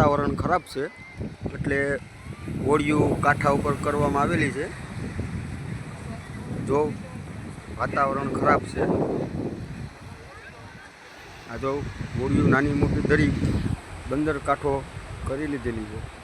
વાતાવરણ ખરાબ છે. એટલે હોળીઓ કાંઠા ઉપર કરવામાં આવેલી છે. જો વાતાવરણ ખરાબ છે. આ જો હોળીઓ નાની મોટી દરી બંદર કાંઠો કરી લીધેલી છે.